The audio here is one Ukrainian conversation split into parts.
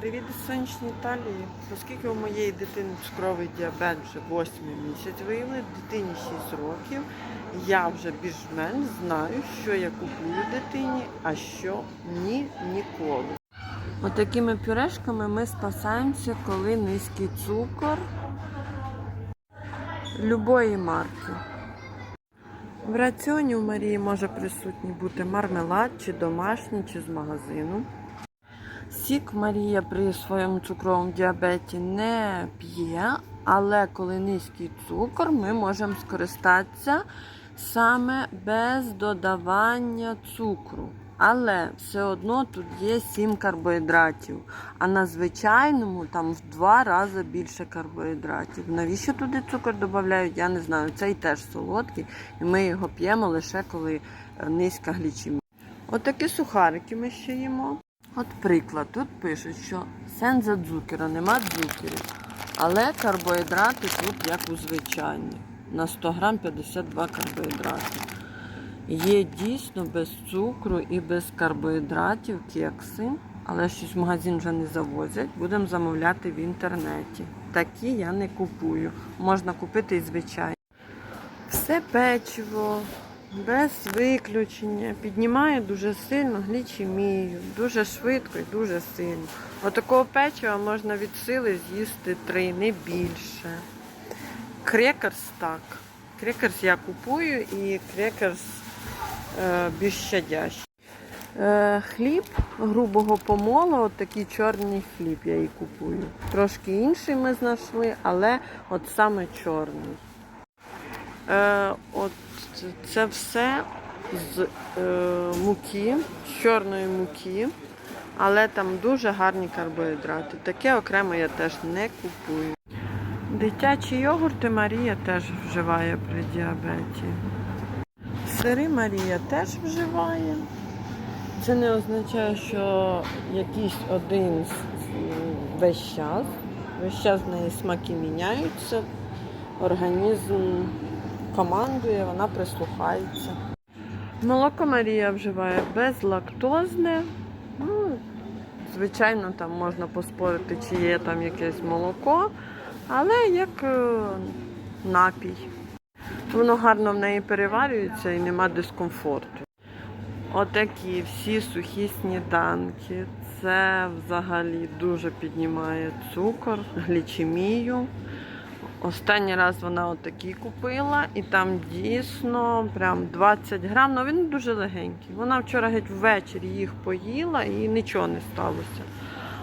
Привіт із сонячної Італії. Оскільки у моєї дитини цукровий діабет вже 8 місяць виявили, дитині 6 років, я вже більш-менш знаю, що я купую дитині, а що ні ніколи. Отакими пюрешками ми спасаємося, коли низький цукор любої марки. В раціоні у Марії може присутній бути мармелад, чи домашній, чи з магазину. Сік Марія при своєму цукровому діабеті не п'є, але коли низький цукор, ми можемо скористатися саме без додавання цукру. Але все одно тут є 7 карбоїдратів, а на звичайному там в два рази більше карбоїдратів. Навіщо туди цукор додають, я не знаю. Цей теж солодкий, і ми його п'ємо лише коли е, низька глічемія. Отакі сухарики ми ще їмо. От приклад, тут пишуть, що сенза дзукера, нема дзукерів, але карбоїдрати тут як у звичайні. На 100 грам 52 карбоїдрати. Є дійсно без цукру і без карбоїдратів кекси, але щось в магазин вже не завозять. Будемо замовляти в інтернеті. Такі я не купую. Можна купити і звичайні. Все печиво, без виключення, піднімає дуже сильно глічемію, дуже швидко і дуже сильно. Отакого печива можна від сили з'їсти три, не більше. Крекерс так. Крекерс я купую і крекерс е, більш щадящий. Е, хліб грубого помолу, от такий чорний хліб я і купую. Трошки інший ми знайшли, але от саме чорний. Е, от це все з е, муки, з чорної муки, але там дуже гарні карбоїдрати. Таке окремо я теж не купую. Дитячі йогурти Марія теж вживає при діабеті. Сири Марія теж вживає. Це не означає, що якийсь один весь час. Весь час в неї смаки міняються, організм командує, вона прислухається. Молоко Марія вживає безлактозне. Ну, звичайно, там можна поспорити, чи є там якесь молоко, але як е, напій. Воно гарно в неї переварюється і нема дискомфорту. Отакі всі сухі сніданки. Це взагалі дуже піднімає цукор, глічемію. Останній раз вона отакі купила, і там дійсно прям 20 грам, але він дуже легенький. Вона вчора геть ввечері їх поїла і нічого не сталося.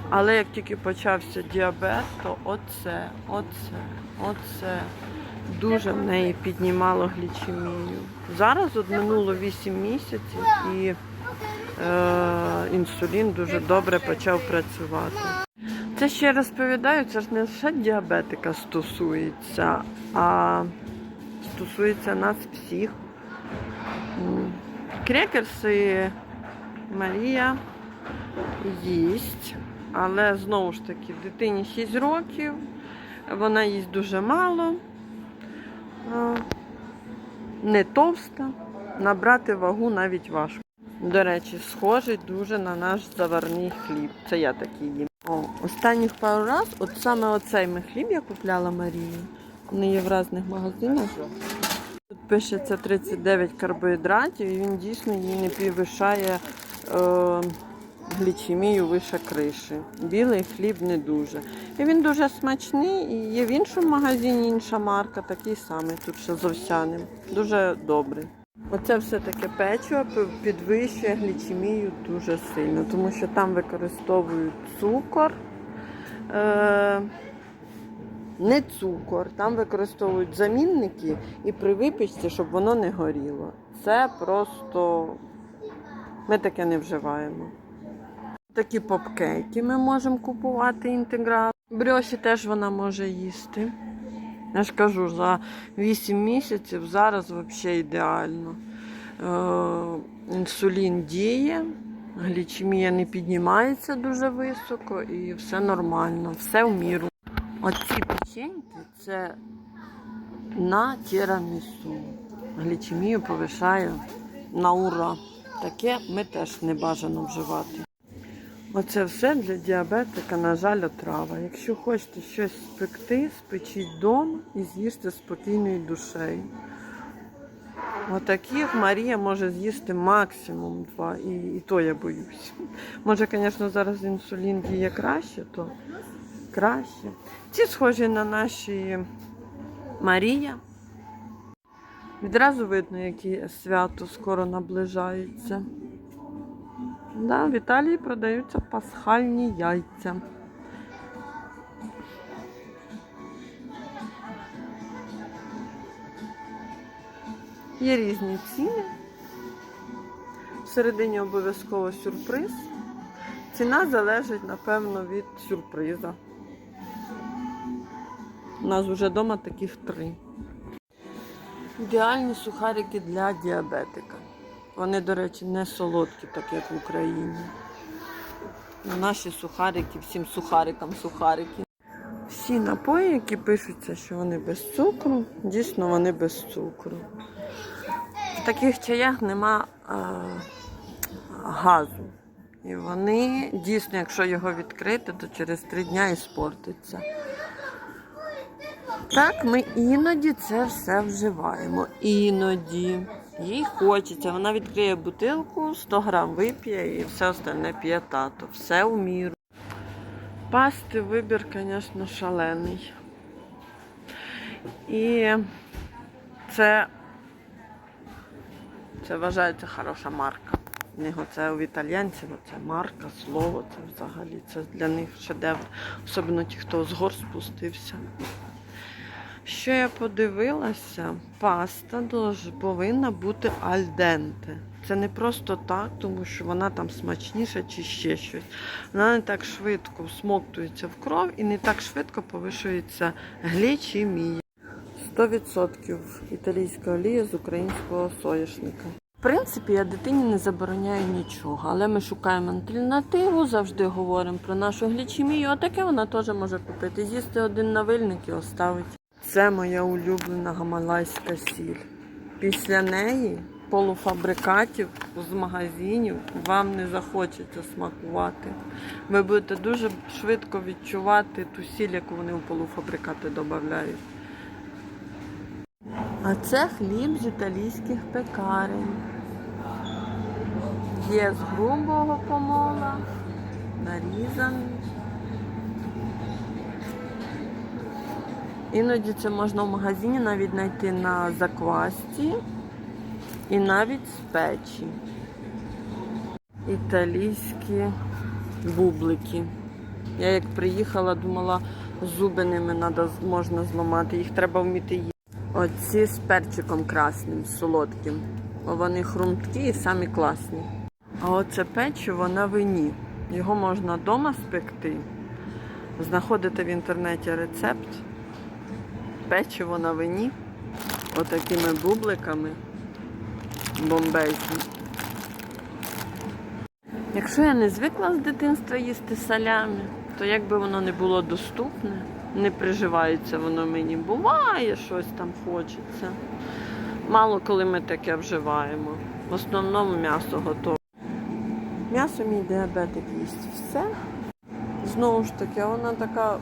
Але як тільки почався діабет, то оце, оце, оце дуже в неї піднімало глічемію. Зараз от минуло 8 місяців і е, інсулін дуже добре почав працювати. Це ще розповідаю, це ж не лише діабетика стосується, а стосується нас всіх. Крекерси Марія їсть, але знову ж таки, дитині 6 років, вона їсть дуже мало, не товста, набрати вагу навіть важко. До речі, схожий дуже на наш заварний хліб. Це я такий їм. О, останніх пару раз, от саме оцей ми хліб я купляла Марії. Вони є в різних магазинах. Тут пишеться 39 карбоїдратів, і він дійсно її не підвищає е, глічемію вище криші. Білий хліб не дуже. І він дуже смачний, і є в іншому магазині інша марка, такий самий, тут ще з овсяним. Дуже добрий. Оце все таке печиво підвищує глічемію дуже сильно, тому що там використовують цукор. Е- не цукор, там використовують замінники і при випічці, щоб воно не горіло. Це просто ми таке не вживаємо. Такі попкейки ми можемо купувати інтеграл. Брьоші теж вона може їсти. Я ж кажу, за 8 місяців зараз взагалі ідеально. Е, інсулін діє, глічемія не піднімається дуже високо і все нормально, все в міру. Оці печеньки це на тірамісу. Глічемію повишає на ура. Таке ми теж не бажано вживати. Оце все для діабетика, на жаль, отрава. Якщо хочете щось спекти, спечіть вдома і з'їжте спокійною душею. Отаких Марія може з'їсти максимум два, і, і то я боюсь. Може, звісно, зараз інсулін діє краще, то краще. Ці схожі на наші Марія. Відразу видно, яке свято скоро наближається. Да, в Італії продаються пасхальні яйця. Є різні ціни. Всередині обов'язково сюрприз. Ціна залежить, напевно, від сюрприза. У нас вже вдома таких три. Ідеальні сухарики для діабетика. Вони, до речі, не солодкі, так як в Україні. Наші сухарики, всім сухарикам сухарики. Всі напої, які пишуться, що вони без цукру, дійсно вони без цукру. В таких чаях нема е, газу. І вони дійсно, якщо його відкрити, то через три дня і спортиться. Так, ми іноді це все вживаємо. Іноді. Їй хочеться. Вона відкриє бутилку, 100 грам вип'є і все остальне п'є тато. Все у міру. Пасти вибір, звісно, шалений. І це, це вважається хороша марка. В нього це у італійців, це марка, слово, це взагалі це для них шедевр. Особливо ті, хто з гор спустився. Що я подивилася, паста повинна бути альденте. Це не просто так, тому що вона там смачніша чи ще щось. Вона не так швидко всмоктується в кров і не так швидко повишується глічемія. 100% італійська олія з українського соняшника. В принципі, я дитині не забороняю нічого, але ми шукаємо альтернативу, завжди говоримо про нашу глічемію, а таке вона теж може купити. З'їсти один навильник і оставити. Це моя улюблена гамалайська сіль. Після неї полуфабрикатів з магазинів вам не захочеться смакувати. Ви будете дуже швидко відчувати ту сіль, яку вони у полуфабрикати додають. А це хліб з італійських пекарень. Є з грубого помола, нарізаний. Іноді це можна в магазині навіть знайти на заквасці і навіть з печі. Італійські бублики. Я як приїхала, думала, зуби ними надо, можна зламати. Їх треба вміти їсти. Оці з перчиком красним, солодким. Вони хрумткі і самі класні. А оце печиво на вині. Його можна вдома спекти. Знаходите в інтернеті рецепт. Печиво на вині. Отакими бубликами. Бомбезні. Якщо я не звикла з дитинства їсти салями, то як би воно не було доступне, не приживається воно мені. Буває, щось там хочеться. Мало коли ми таке вживаємо. В основному м'ясо готове. М'ясо мій діабетик їсть все. Знову ж таки, вона така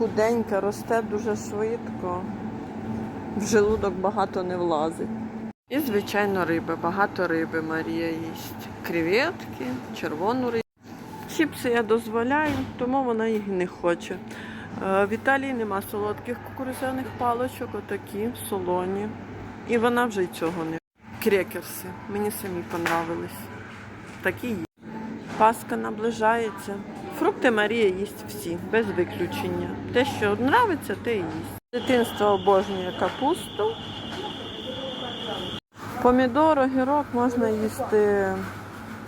худенька, росте дуже швидко. В желудок багато не влазить. І, звичайно, риби. Багато риби Марія їсть. Креветки, червону рибу. Чіпси я дозволяю, тому вона їх не хоче. Е, В Італії нема солодких кукурудзяних паличок, отакі солоні. І вона вже й цього не. Крекерси. Мені самі понравились. Такі є. Паска наближається. Фрукти Марія їсть всі, без виключення. Те, що подобається, те і їсть. Дитинство обожнює капусту. Помідор, огірок можна їсти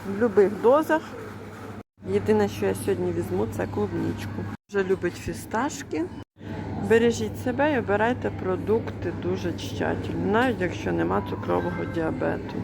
в будь-яких дозах. Єдине, що я сьогодні візьму, це клубничку. Вже любить фісташки. Бережіть себе і обирайте продукти дуже тщательно, навіть якщо нема цукрового діабету.